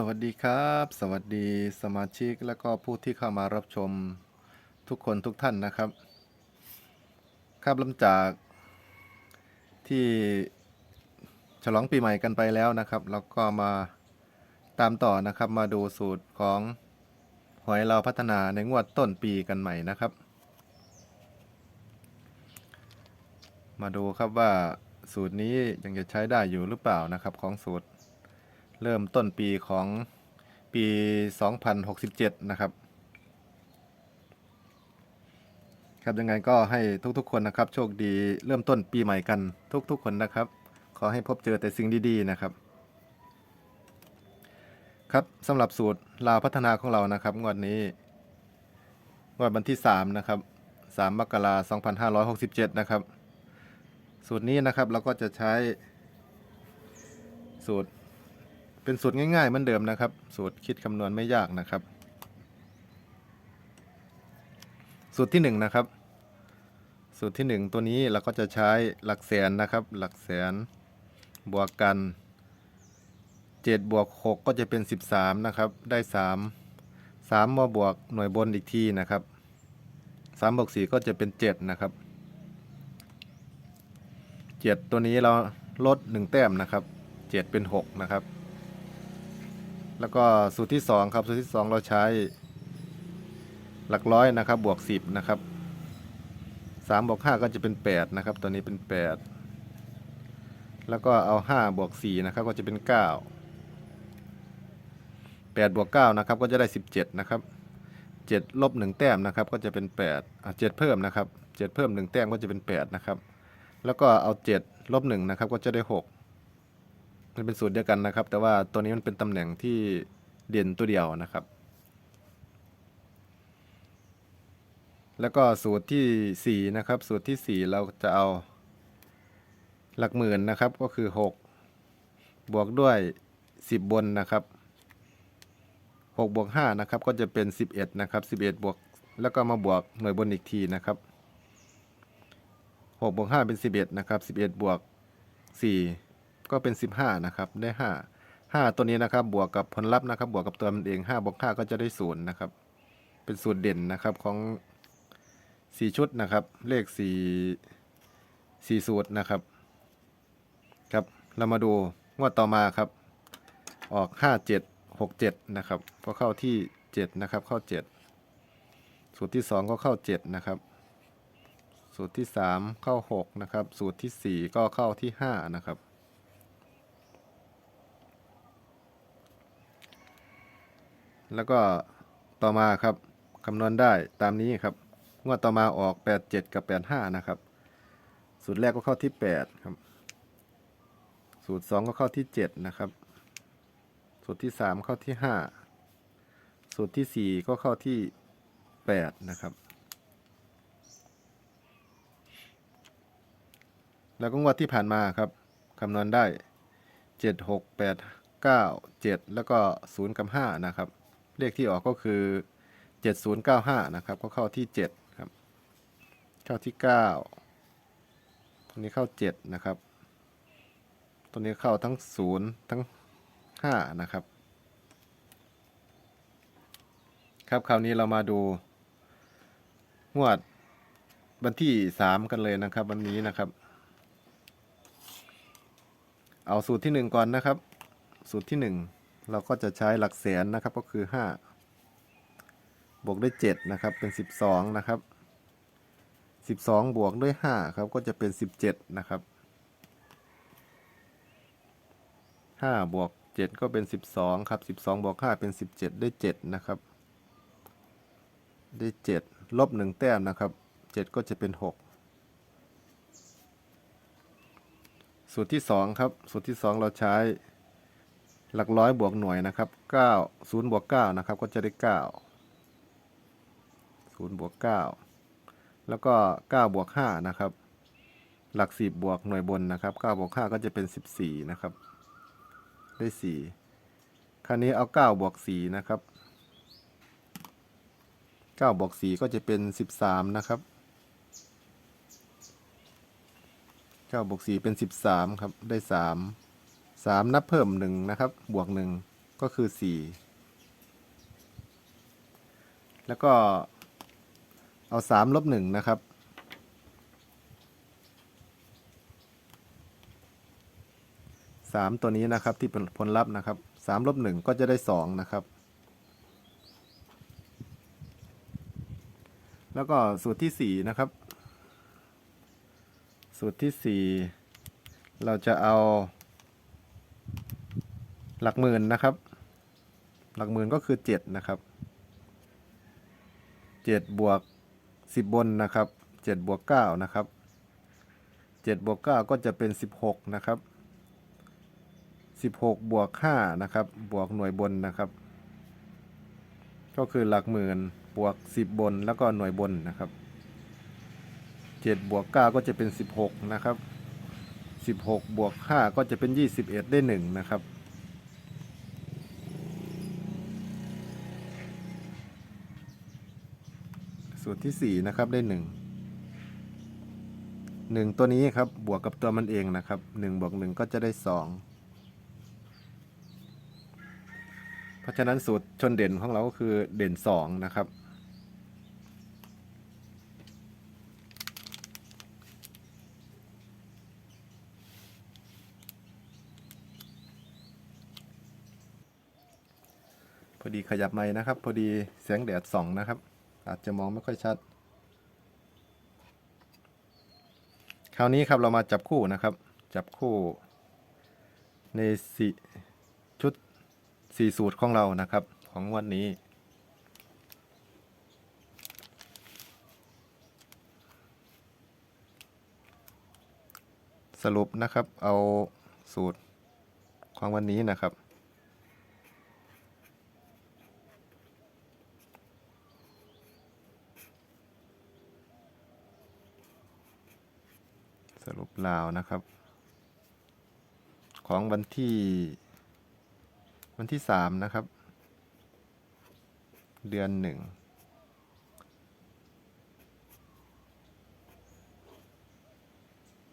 สวัสดีครับ สวัสดีสมาชิกและก็ผู้ที่เข้ามารับชมทุกคนทุกท่านนะครับ ครับหลังจากที่ฉลองปีใหม่กันไปแล้วนะครับแล้วก็มาตามต่อนะครับ มาดูสูตรของหอยเราพัฒนาในงวดต้นปีกันใหม่นะครับ มาดูครับว่าสูตรนี้ยังจะใช้ได้อยู่หรือเปล่านะครับของสูตร เริ่มต้นปีของปี 2067 นะครับ ครับยังไงก็ให้ทุกๆคนนะครับ โชคดีเริ่มต้นปีใหม่กันทุกๆคนนะครับ ขอให้พบเจอแต่สิ่งดีๆนะครับ ครับสำหรับสูตรลาวพัฒนาของเรานะครับ งวดนี้ งวดวันที่ 3 นะครับ 3 มกราคม2567 นะครับ สูตรนี้นะครับเราก็จะใช้สูตร เป็นสูตรง่ายๆเหมือนเดิมนะครับ สูตรคิดคำนวณไม่ยากนะครับ สูตรที่1นงนะครับ สูตรที่ 1 ตัวนี้เราก็จะใช้หลักแสนนะครับ หลักแสนบวกกัน7บวก6ก็จะเป็น 13 นะครับ ได้ 3 3มาบวกหน่วยบนอีกทีนะครับ3บวก4ก็จะเป็น 7 นะครับ 7 ตัวนี้เราลด 1 แต้มนะครับ 7 เป็น 6 นะครับ แล้วก็สูตรที่2ครับสูตรที่ 2 เราใช้หลักร้อยนะครับบวก 10นะครับ3บวก5ก็จะเป็น 8 นะครับ ตัวนี้เป็น 8 แล้วก็เอา 5 บวก4นะครับก็จะเป็น 9 8 บวก 9 นะครับก็จะได้ 17 นะครับ 7 ลบ 1 แต้มนะครับก็จะเป็น8อะ7เพิ่มนะครับ 7 เพิ่ม 1 แต้มก็จะเป็น 8 นะครับ แล้วก็เอา 7 ลบ 1 นะครับก็จะได้ 6 มันเป็นสูตรเดียวกันนะครับ แต่ว่าตัวนี้มันเป็นตำแหน่งที่เด่นตัวเดียวนะครับ แล้วก็สูตรที่ 4 นะครับ สูตรที่ 4 เราจะเอาหลักหมื่นนะครับก็คือ 6 บวกด้วย 10 บนนะครับ6บวก5นะครับก็จะเป็น 11 นะครับ 11 บวก แล้วก็มาบวกหน่วยบนอีกทีนะครับ6บวก5เป็น 11 นะครับ 11 บวก 4 ก็เป็น 15 นะครับ ได้ 5 5 ตัวนี้นะครับ บวกกับผลลัพธ์นะครับ บวกกับตัวมันเอง5บวก5ก็จะได้0นะครับ เป็นสูตรเด่นนะครับของ 4 ชุดนะครับ เลข 4 4 สูตรนะครับ ครับ เรามาดูงวดต่อมาครับ ออก 5 7 6 7 นะครับ ก็เข้าที่ 7 นะครับ เข้า 7 สูตรที่ 2 ก็เข้า 7 นะครับสูตรที่ 3 เข้า 6 นะครับ สูตรทีสี่4 ก็เข้าที่ 5 นะครับ แล้วก็ต่อมาครับคำนวณได้ตามนี้ครับงวดต่อมาออก 87 กับ 85 นะครับ สูตรแรกก็เข้าที่ 8 ครับ สูตร 2 ก็เข้าที่ 7 นะครับ สูตรที่ 3 เข้าที่ 5 สูตรที่ 4 ก็เข้าที่ 8 นะครับ แล้วก็งวดที่ผ่านมาครับคำนวณได้ 7 6 8 9 7 แล้วก็ 0 กับ 5 นะครับ เลขที่ออกก็คือ 7095 นะครับ ก็เข้าที่ 7 ครับ เข้าที่ 9 ตัวนี้เข้า 7 นะครับ ตัวนี้เข้าทั้ง 0 ทั้ง 5 นะครับ ครับคราวนี้เรามาดู งวดวันที่ 3 กันเลยนะครับ วันนี้นะครับ เอาสูตรที่ 1 ก่อนนะครับ สูตรที่ 1 เราก็จะใช้หลักแสนนะครับก็คือ 5 บวกด้วย7นะครับเป็น 12 นะครับ 12 บวกด้วย5ครับก็จะเป็น 17 นะครับ 5 บวก 7 ก็เป็น 12 ครับ 12 บวก 5 เป็น 17 ได้ 7 นะครับ ได้ 7 ลบ 1 แต้มนะครับ 7 ก็จะเป็น 6สูตรที่ 2 ครับ สูตรที่ 2 เราใช้ หลักร้อยบวกหน่วยนะครับ9 0บวก9นะครับก็จะได้9 0บวก9แล้วก็9บวก5นะครับ หลัก10บวกหน่วยบนนะครับ9บวก5ก็จะเป็น14นะครับ ได้4คราวนี้เอา9บวก4นะครับ9บวก4ก็จะเป็น13นะครับ9บวก4เป็น13ครับได้ 3 3นับเพิ่ม1นะครับ บวก1ก็คือสี่แล้วก็เอาสามลบหนึ่งนะครับ สามตัวนี้นะครับที่เป็นผลลัพธ์นะครับสามลบหนึ่งก็จะได้สองนะครับ แล้วก็สูตรที่สี่นะครับ สูตรที่สี่เราจะเอา หลักหมื่นนะครับ หลักหมื่นก็คือเจ็ดนะครับเจ็ดบวกสิบบนนะครับเจ็ดบวกเก้านะครับเจ็ดบวกเก้าก็จะเป็นสิบหกนะครับสิบหกบวกห้านะครับบวกหน่วยบนนะครับ ก็คือหลักหมื่นบวกสิบบนแล้วก็หน่วยบนนะครับเจ็ดบวกเก้าก็จะเป็นสิบหกนะครับสิบหกบวกห้าก็จะเป็นยี่สิบเอ็ดได้หนึ่งนะครับ สูตร ที่สี่นะครับได้หนึ่งหนึ่งตัวนี้ครับบวกกับตัวมันเองนะครับหนึ่งบวกหนึ่งก็จะได้สองเพราะฉะนั้นสูตรชนเด่นของเราก็คือเด่นสองนะครับพอดีขยับไม้นะครับ พอดีแสงแดดส่องนะครับ อาจจะมองไม่ค่อยชัด คราวนี้ครับเรามาจับคู่นะครับ จับคู่ในสี่ชุดสี่สูตรของเรานะครับ ของวันนี้ สรุปนะครับเอาสูตรของวันนี้นะครับ สรุปลาวนะครับ ของวันที่ วันที่สามนะครับ เดือนหนึ่ง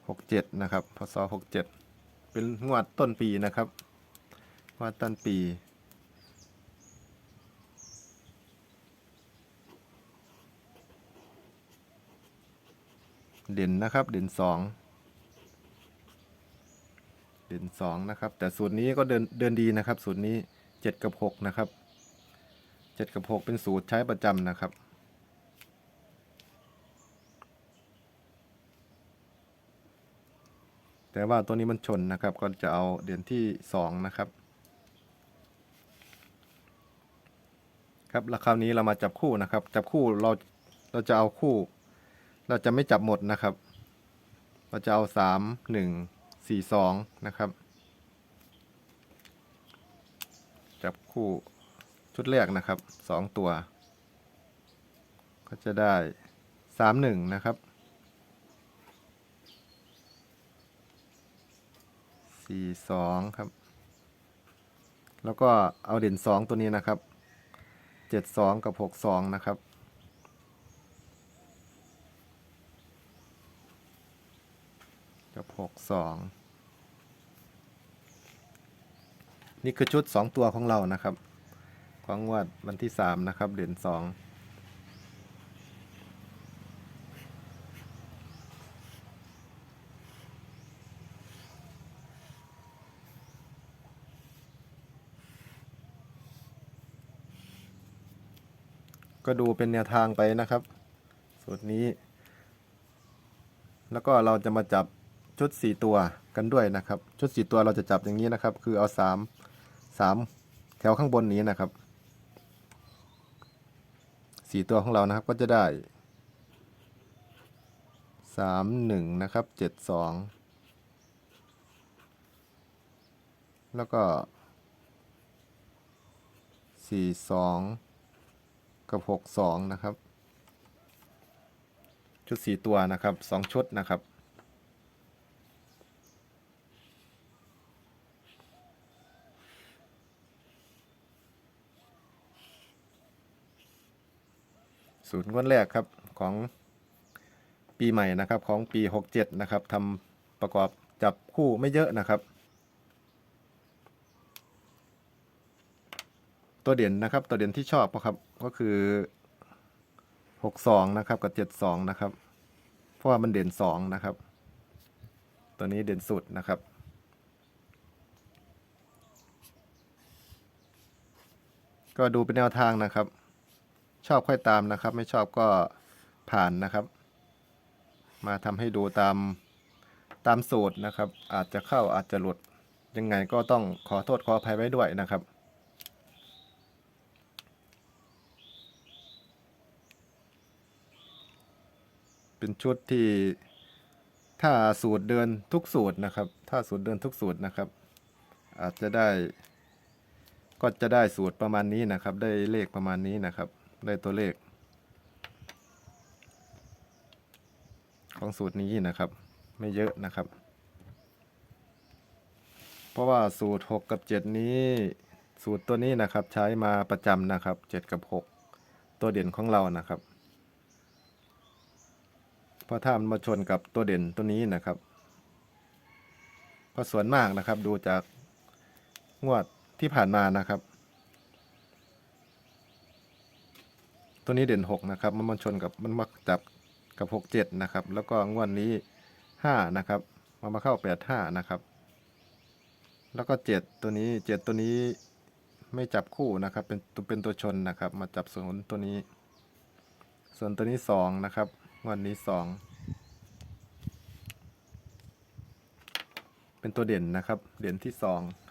หกเจ็ดนะครับพศหกเจ็ดเป็นงวดต้นปีนะครับงวดต้นปีเด่นนะครับ เด่นสอง เด่นสองนะครับ แต่สูตรนี้ก็เดินเดินดีนะครับสูตรนี้เจ็ดกับหกนะครับเจ็ดกับหกเป็นสูตรใช้ประจำนะครับแต่ว่าตัวนี้มันชนนะครับ ก็จะเอาเด่นที่สองนะครับ ครับแล้วคราวนี้เรามาจับคู่นะครับ จับคู่เราเราจะเอาคู่ เราจะไม่จับหมดนะครับ เราจะเอาสามหนึ่ง สี่สองนะครับ จับคู่ชุดแรกนะครับสองตัว ก็จะได้สามหนึ่งนะครับสี่สองครับ แล้วก็เอาเด่นสองตัวนี้นะครับเจ็ดสองกับหกสองนะครับกับหกสอง นี่คือชุดสองตัวของเรานะครับ ของวัดวันที่สามนะครับ เด่นสองก็ดูเป็นแนวทางไปนะครับ สูตรนี้ แล้วก็เราจะมาจับชุดสี่ตัวกันด้วยนะครับ ชุดสี่ตัวเราจะจับอย่างนี้นะครับ คือเอาสาม สามแถวข้างบนนี้นะครับสี่ตัวของเรานะครับก็จะได้สามหนึ่งนะครับเจ็ดสองแล้วก็สี่สองกับหกสองนะครับ ชุดสี่ตัวนะครับสองชุดนะครับ สูตรงวดแรกครับของปีใหม่นะครับของปี 67 นะครับทำประกอบจับคู่ไม่เยอะนะครับ ตัวเด่นนะครับตัวเด่นที่ชอบนะครับก็คือหกสองนะครับกับเจ็ดสองนะครับ เพราะว่ามันเด่นสองนะครับ ตัวนี้เด่นสุดนะครับก็ดูเป็นแนวทางนะครับ ชอบค่อยตามนะครับ ไม่ชอบก็ผ่านนะครับ มาทำให้ดูตามตามสูตรนะครับ อาจจะเข้าอาจจะหลุดยังไงก็ต้องขอโทษขออภัยไว้ด้วยนะครับเป็นชุดที่ถ้าสูตรเดินทุกสูตรนะครับ ถ้าสูตรเดินทุกสูตรนะครับ อาจจะได้ก็จะได้สูตรประมาณนี้นะครับ ได้เลขประมาณนี้นะครับ ได้ตัวเลข ของสูตรนี้นะครับ ไม่เยอะนะครับ เพราะว่าสูตร 6 กับ 7 นี้ สูตรตัวนี้นะครับใช้มาประจำนะครับ 7 กับ 6 ตัวเด่นของเรานะครับเพราะถ้ามันมาชนกับตัวเด่นตัวนี้นะครับก็ส่วนมากนะครับดูจากงวดที่ผ่านมานะครับ ตัวนี้เด่น 6 นะครับ มันมันชนกับมันมักจับกับ 6 7 นะครับ แล้วก็งวดนนี้ 5 นะครับ มันมาเข้า 8 5 นะครับ แล้วก็ 7 ตัวนี้ 7 ตัวนี้ไม่จับคู่นะครับ เป็นตัวเป็นตัวชนนะครับ มาจับส่วนตัวนี้ ส่วนตัวนี้ 2 นะครับงวดนนี้ 2 เป็นตัวเด่นนะครับ เด่นที่ 2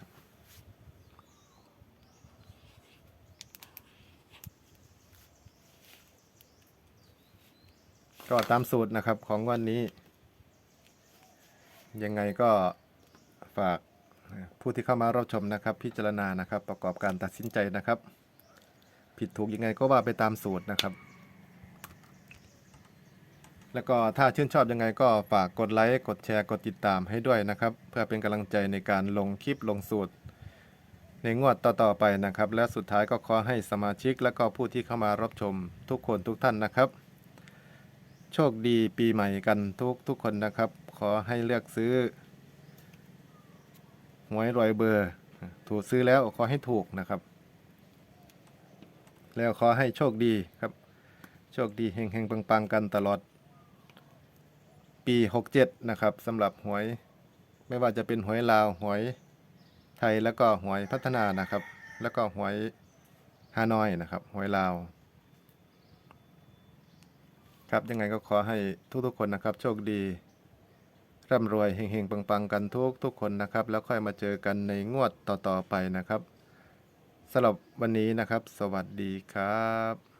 ก็ตามสูตรนะครับของวันนี้ ยังไงก็ฝากผู้ที่เข้ามารับชมนะครับ พิจารณานะครับ ประกอบการตัดสินใจนะครับ ผิดถูกยังไงก็ว่าไปตามสูตรนะครับ แล้วก็ถ้าชื่นชอบยังไงก็ฝากกดไลค์กดแชร์กดติดตามให้ด้วยนะครับ เพื่อเป็นกำลังใจในการลงคลิปลงสูตร ในงวดต่อๆไปนะครับ และสุดท้ายก็ขอให้สมาชิกและก็ผู้ที่เข้ามารับชมทุกคนทุกท่านนะครับ โชคดีปีใหม่กันทุกทุกคนนะครับ ขอให้เลือกซื้อหวยรวยเบอร์ ถูกซื้อแล้วขอให้ถูกนะครับ แล้วขอให้โชคดีครับ โชคดีเฮงเฮงปังปังๆกันตลอด ปี67นะครับสำหรับหวย ไม่ว่าจะเป็นหวยลาวหวยไทยแล้วก็หวยพัฒนานะครับ แล้วก็หวยฮานอยนะครับหวยลาว ครับ ยังไงก็ขอให้ทุกๆคนนะครับ โชคดี ร่ำรวยเฮงๆ ปังๆ กันทุกทุกคนนะครับ แล้วค่อยมาเจอกันในงวดต่อๆไปนะครับสำหรับวันนี้นะครับ สวัสดีครับ